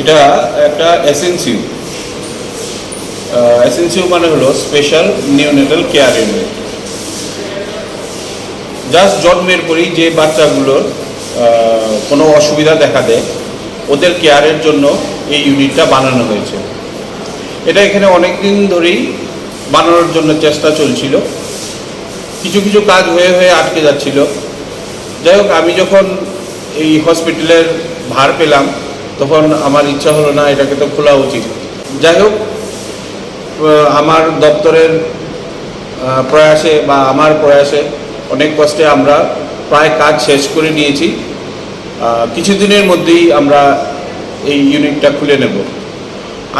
এটা একটা এসেন্সিউ এসেন্সিউ মানে হলো special neonatal care unit just জন্মের পরেই যে বাচ্চাগুলোর কোনো অসুবিধা দেখা দেয়, ওদের কেয়ারের জন্য এই ইউনিটটা বানানো হয়েছে। এটা এখানে অনেক দিন ধরেই বানানোর জন্য চেষ্টা চলছিল। কিছু কিছু কাজ হয়ে হয়ে আটকে যাচ্ছিল। যাই হোক, আমি যখন এই হসপিটালের ভার পেলাম তখন আমার ইচ্ছা হলো, না, এটাকে তো খোলা উচিত। যাই হোক আমার দপ্তরের প্রয়াসে বা আমার প্রয়াসে অনেক কষ্টে আমরা প্রায় কাজ শেষ করে নিয়েছি। কিছুদিনের মধ্যেই আমরা এই ইউনিটটা খুলে নেব।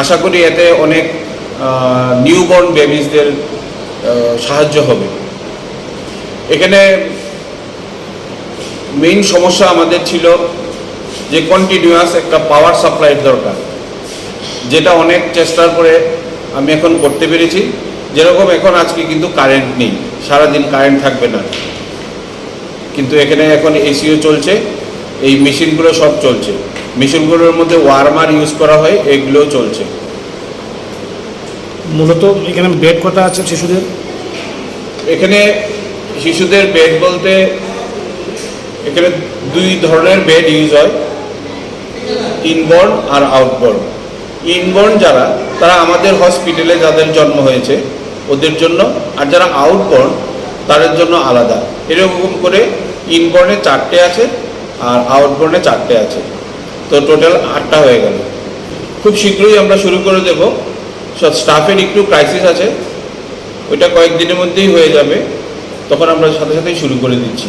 আশা করি এতে অনেক নিউবর্ন বেবিসদের সাহায্য হবে। এখানে মেইন সমস্যা আমাদের ছিল যে কন্টিনিউয়াস একটা পাওয়ার সাপ্লাইয়ের দরকার যেটা অনেক চেষ্টার পরে আমি এখন করতে পেরেছি। যেরকম এখন আজকে কিন্তু কারেন্ট নেই সারাদিন কারেন্ট থাকবে না। কিন্তু এখানে এখন এসিও চলছে এই মেশিনগুলো সব চলছে। মেশিনগুলোর মধ্যে ওয়ার্মার ইউজ করা হয় এগুলোও চলছে। মূলত এখানে বেড কটা আছে শিশুদের? এখানে শিশুদের বেড বলতে এখানে দুই ধরনের বেড ইউজ হয়। ইনবর্ন আর আউটবর্ন ইনবর্ন যারা, তারা আমাদের হসপিটালে যাদের জন্ম হয়েছে, ওদের জন্য, আর যারা আউটবর্ন তাদের জন্য আলাদা। এরকম করে ইনবর্নে চারটে আছে, আর আউটবর্নে চারটে আছে। তো টোটাল আটটা হয়ে গেল। খুব শীঘ্রই আমরা শুরু করে দেব। সব স্টাফের একটু ক্রাইসিস আছে। ওইটা কয়েকদিনের মধ্যেই হয়ে যাবে। তখন আমরা সাথে সাথেই শুরু করে দিচ্ছি।